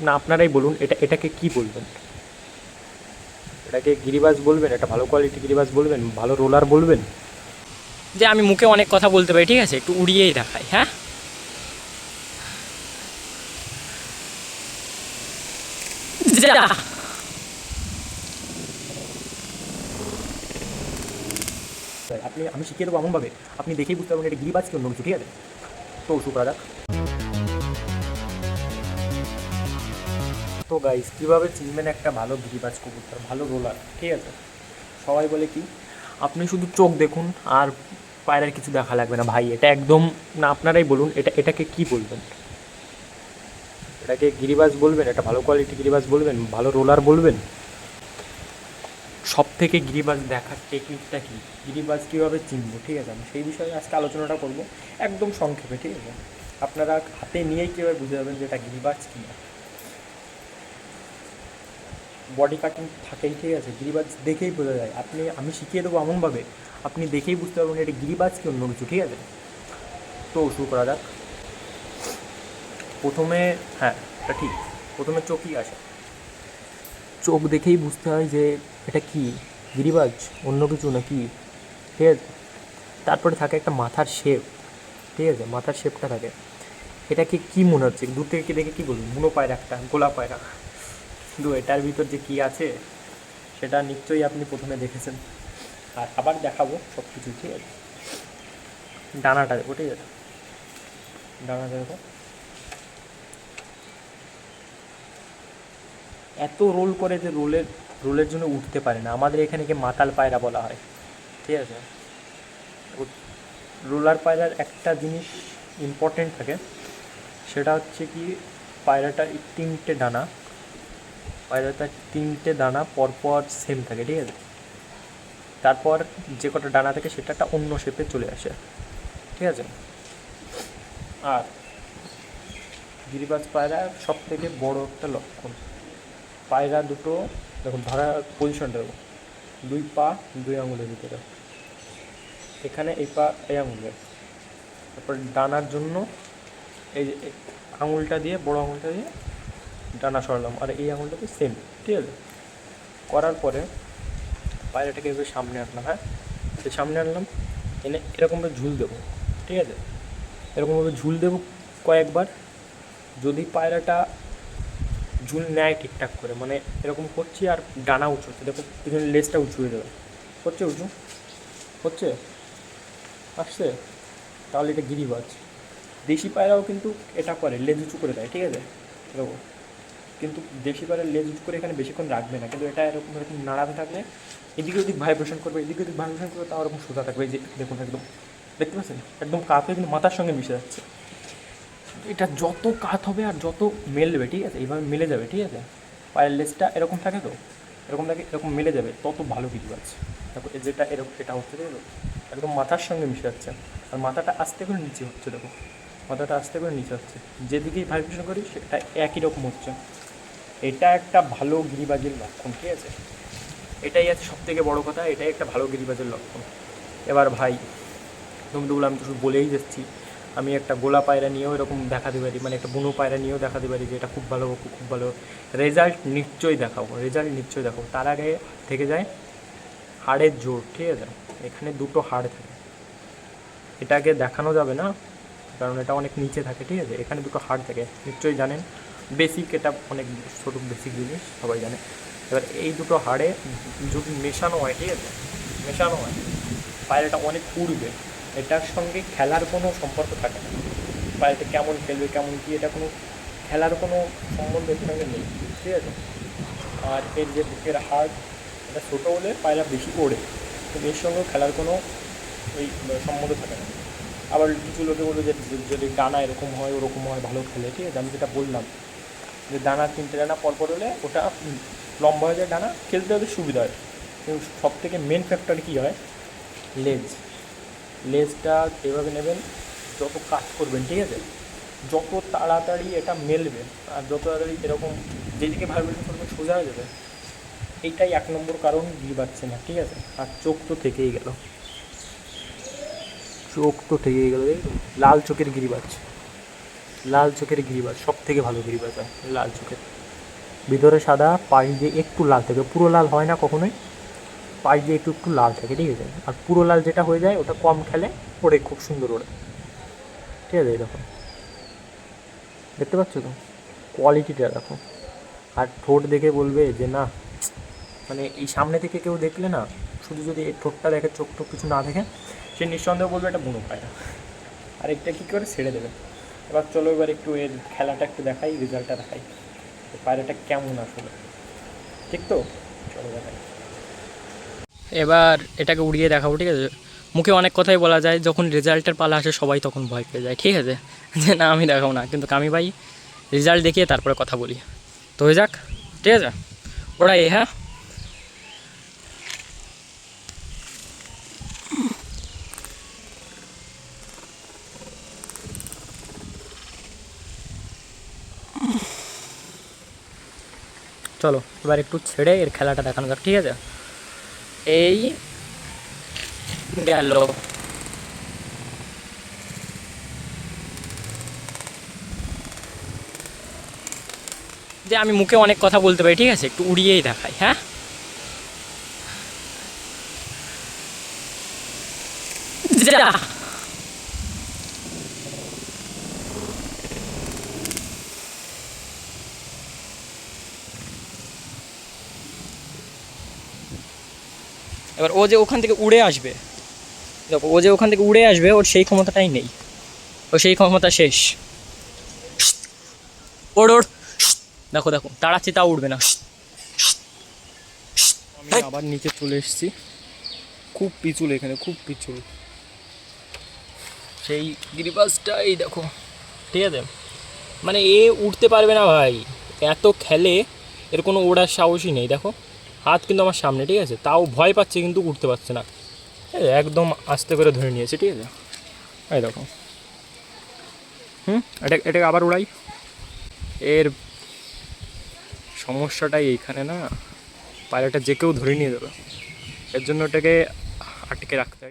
না আপনারাই বলুন এটা এটাকে কি বলবেন? এটাকে গিরিবাজ বলবেন এটা ভালো কোয়ালিটি গিরিবাজ বলবেন ভালো রোলার বলবেন? যে আমি মুখে অনেক কথা বলতে পারি ঠিক আছে? একটু উড়িয়েই দেখাই হ্যাঁ? যা। আপনি আমি শিখিয়ে দেবো এমনভাবে। আপনি দেখেই বুঝতে পারবেন এটা গিরিবাজ কি অন্য কিছু ঠিক আছে? তো শুরু তো গাইস কীভাবে চিনবেন একটা ভালো গিরিবাজ কবুতর, ভালো রোলার ঠিক আছে? সবাই বলে কি? আপনি শুধু চোখ দেখুন আর পায়রার কিছু দেখা লাগবে না। ভাই, এটা একদম না, আপনারাই বলুন, এটা, এটাকে কি বলবেন? এটাকে গিরিবাজ বলবেন? এটা ভালো কোয়ালিটি গিরিবাজ বলবেন? ভালো রোলার বলবেন? সব থেকে গিরিবাজ দেখার টেকনিকটা কি? গিরিবাজ কীভাবে চিনবো? ঠিক আছে, আমি সেই বিষয়ে আজকে আলোচনাটা করব। একদম সংক্ষেপে, ঠিক আছে? আপনারা হাতে নিয়েই কীভাবে বুঝে যাবেন যে এটা গিরিবাজ কি না বডি কাটিং থাকেই, ঠিক আছে? গিরিবাজ দেখেই বোঝা যায়। আপনি, আমি শিখিয়ে দেবো এমনভাবে, আপনি দেখেই বুঝতে পারবেন এটা গিরিবাজ কি অন্য কিছু, ঠিক আছে? তো শুরু করা যাক। প্রথমে হ্যাঁ এটা ঠিক। প্রথমে চোখই আসে। চোখ দেখেই বুঝতে হয় যে এটা কি? গিরিবাজ? অন্য কিছু না কি ঠিক আছে? তারপরে থাকে একটা মাথার শেপ ঠিক আছে? মাথার শেপটা থাকে। এটাকে কি মনে হচ্ছে? দূর থেকে দেখে কী বলব বুনো পায়রা একটা গোলা পায়রা। কিন্তু এটার ভিতর যে কী আছে, সেটা নিশ্চয়ই আপনি প্রথমে দেখেছেন। আর আবার দেখাবো সব কিছু ঠিক আছে। ডানাটা দেখো ঠিক আছে ডানাটা দেখো। এত রোল করে যে রোলের রোলের জন্য উঠতে পারে না। আমাদের এখানে কি মাতাল পায়রা বলা হয়? ঠিক আছে? রোলার পায়রার একটা জিনিস ইম্পর্টেন্ট থাকে, সেটা হচ্ছে কি পায়রাটার তিনটে ডানা। পায়রাটার তিনটে দানা পরপর সেম থাকে, ঠিক আছে? তারপর যে কটা ডানা থাকে সেটা একটা অন্য শেপে চলে আসে, ঠিক আছে? আর গিরিবাজ পায়রা সব থেকে বড় একটা লক্ষণ। পায়রা দুটো, দেখুন, ধরা পজিশনটা দুই পা, দুই আঙুলের ভিতরে। এখানে এই পা, এই আঙুলে। তারপর ডানার জন্য এই আঙুলটা দিয়ে, বড় আঙুলটা দিয়ে ডানা সরালাম। আর এই আঙুলটাকে সেম ঠিক আছে? করার পরে পায়রাটাকে এভাবে সামনে আনলাম হ্যাঁ? সে সামনে আনলাম, এনে এরকমভাবে ঝুল দেবো, ঠিক আছে? এরকমভাবে ঝুল দেবো কয়েকবার। যদি পায়রাটা ঝুল নেয় ঠিকঠাক করে মানে এরকম করছি আর ডানা উঁচু হচ্ছে দেখো পিছনে লেজটা উঁচু হয়ে যাবে। হচ্ছে উঁচু? হচ্ছে আসছে? তাহলে এটা গিরিবাজ। দেশি পায়রাও কিন্তু এটা করে, লেজ উঁচু করে দেয়, ঠিক আছে? এরকম কিন্তু দেশি পায়রা লেজ করে এখানে বেশিক্ষণ রাখবে না। কিন্তু এটা এরকম এরকম নাড়াতে থাকলে এদিকে ওদিক ভাইব্রেশন করবে, এদিকে ওদিক ভাইব্রেশন করবে, তাও এরকম সোজা থাকবে। এই যে দেখুন একদম, দেখতে পাচ্ছেন? একদম হয়ে কিন্তু মাথার সঙ্গে মিশে যাচ্ছে। এটা যত কাত হবে আর যত মেলবে, ঠিক আছে? এইভাবে মিলে যাবে, ঠিক আছে? পায়ের লেজটা এরকম থাকে তো? এরকম থাকে, এরকম মিলে যাবে, তত ভালো কিছু আছে। দেখো যেটা এরকম, এটা হচ্ছে দেখো, একদম মাথার সঙ্গে মিশে যাচ্ছে। আর মাথাটা আস্তে করে নিচে হচ্ছে, দেখো। মাথাটা আস্তে করে নিচে হচ্ছে। যেদিকেই ভাইব্রেশন করি, সেটা একই রকম হচ্ছে। এটা একটা ভালো গিরিবাজের লক্ষণ, ঠিক আছে? এটাই আছে সব থেকে বড়ো কথা, এটাই একটা ভালো গিরিবাজের লক্ষণ। এবার ভাই তুমি তো আমি তো শুধু বলেই যাচ্ছি, আমি একটা গোলা পায়রা নিয়েও এরকম দেখাতে পারি মানে একটা বুনো পায়রা নিয়েও দেখাতে পারি যে এটা খুব ভালো, খুব খুব ভালো রেজাল্ট নিশ্চয়ই দেখাবো রেজাল্ট নিশ্চয়ই দেখাবো। তার আগে থেকে যায় হাড়ের জোর, ঠিক আছে? এখানে দুটো হাড় থাকে। এটাকে দেখানো যাবে না, কারণ এটা অনেক নিচে থাকে, ঠিক আছে? এখানে দুটো হাড় থাকে, নিশ্চয়ই জানেন। বেসিক এটা অনেক ছোটো বেসিক জিনিস, সবাই জানে। এবার এই দুটো হাড়ে যদি মেশানো হয়, ঠিক আছে? মেশানো হয় পায়রাটা অনেক উড়বে। এটার সঙ্গে খেলার কোনো সম্পর্ক থাকে না। পায়রাটা কেমন খেলবে, কেমন কি, এটা কোনো খেলার কোনো সম্বন্ধ এর সঙ্গে নেই, ঠিক আছে? আর এর যে বুকের হাড়, এটা ছোটো হলে পায়রা বেশি ওড়ে। তো এর সঙ্গেও খেলার কোনো ওই সম্বন্ধ থাকে না। আবার কিছু লোকে বলবে যে, যদি ডানা এরকম হয়, ওরকম হয়, ভালো খেলে, ঠিক আছে? আমি যেটা বললাম যে ডানা তিনটে ডানা পরপর হলে ওটা লম্বা হয়ে যায় ডানা খেলতে ওদের সুবিধা হয়। কিন্তু সব থেকে মেন ফ্যাক্টর কী হয়? লেজ লেজটা এভাবে নেবেন, যত কাজ করবেন, ঠিক আছে? যত তাড়াতাড়ি এটা মেলবে, আর যত তাড়াতাড়ি এরকম যেদিকে ভাইব্রেশন করবে সোজা হয়ে যাবে, এইটাই এক নম্বর কারণ গিয়ে পাচ্ছে না, ঠিক আছে? আর চোখ তো থেকেই গেল। চোখ তো থেকেই গেল লাল চোখের গিরিবাজ। লাল চোখের গিরিবাজ সব থেকে ভালো গিরিবাজ হয় লাল চোখের। ভিতরে সাদা, পাশ দিয়ে একটু লাল থাকে। পুরো লাল হয় না কখনোই। পাশ দিয়ে একটু একটু লাল থাকে, ঠিক আছে? আর পুরো লাল যেটা হয়ে যায়, ওটা কম খেলে ওড়ে খুব সুন্দর ওড়ে। ঠিক আছে, এরকম। দেখতে পাচ্ছ তো? কোয়ালিটিটা দেখো। আর ঠোঁট দেখে বলবে যে, না মানে এই সামনে থেকে কেউ দেখলে না, শুধু যদি এই ঠোঁটটা দেখে চোখ টোক কিছু না দেখে, সে নিঃসন্দেহ বলবে এটা বুনো পায়রা। আর একটা কী করে? ছেড়ে দেবে। এবার চলো এবার একটু এর খেলাটা একটু দেখাই, রেজাল্টটা দেখাই। পায়রাটা কেমন আসলে? ঠিক তো? চলো দেখাই। এবার এটাকে উড়িয়ে দেখাবো, ঠিক আছে? মুখে অনেক কথাই বলা যায়, যখন রেজাল্টের পালা আসে, সবাই তখন ভয় পেয়ে যায়, ঠিক আছে? যে না, আমি দেখাবো না। কিন্তু কামি ভাই রেজাল্ট দেখিয়ে তারপরে কথা বলি। তো হয়ে যাক, ঠিক আছে? ওরা এ হ্যাঁ? চলো, এবার একটু ছেড়ে এর খেলাটা দেখানো যাক, ঠিক আছে? এই গেল। যে আমি মুখে অনেক কথা বলতে পারি, ঠিক আছে? একটু উড়িয়েই দেখাই হ্যাঁ? যা! এবার ও যে ওখান থেকে উড়ে আসবে দেখো ও যে ওখান থেকে উড়ে আসবে ওর সেই ক্ষমতাটাই নেই। ও সেই ক্ষমতা শেষ। ওর ওর দেখো দেখো তাড়াচ্ছি তা উঠবে না। আমি আবার নিচে চলে এসেছি। খুব পিছুল এখানে খুব পিছুল সেই গিরিবাসটা এই দেখো ঠিক আছে? মানে এ উঠতে পারবে না ভাই। এত খেলে এর কোনো ওড়ার সাহসই নেই দেখো। হাত কিন্তু আমার সামনে, ঠিক আছে? তাও ভয় পাচ্ছে কিন্তু উঠতে পারছে না। একদম আস্তে করে ধরে নিয়েছে, ঠিক আছে? এই দেখো। হুম? এটা, এটাকে আবার উড়াই। এর সমস্যাটাই এইখানে না, পায়রাটা যে কেউ ধরে নিয়ে যাবে। এর জন্য ওটাকে আটকে রাখতে